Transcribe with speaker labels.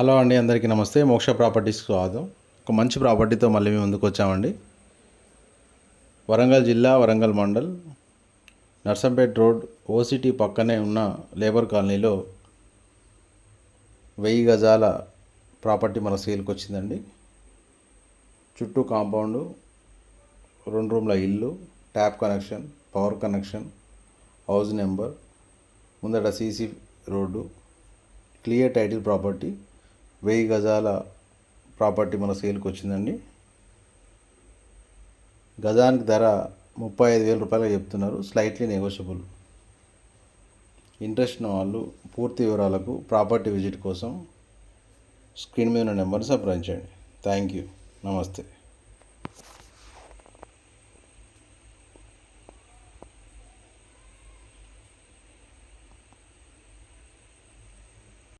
Speaker 1: Hello అండి అందరికీ నమస్తే. మోక్ష ప్రాపర్టీస్ స్వాగతం. ఒక మంచి ప్రాపర్టీతో మళ్ళీ మేము ముందుకు వచ్చామండి. వరంగల్ జిల్లా Warangal mandal Narsampet road O City పక్కనే ఉన్న లేబర్ కాలనీలో వెయ్యి గజాల ప్రాపర్టీ మన సేల్కి వచ్చిందండి. చుట్టూ కాంపౌండు రెండు రూమ్ల ఇల్లు tap connection power connection house number ముందట CC road clear title property వెయ్యి గజాల ప్రాపర్టీ మన సేల్కి వచ్చిందండి. గజానికి ధర ముప్పై ఐదు వేల రూపాయలు చెప్తున్నారు. స్లైట్లీ నెగోషియబుల్ ఇంట్రెస్ట్ ఉన్న వాళ్ళు పూర్తి వివరాలకు ప్రాపర్టీ విజిట్ కోసం స్క్రీన్ మీద ఉన్న నెంబర్ని సంప్రదించండి. థ్యాంక్ యూ నమస్తే.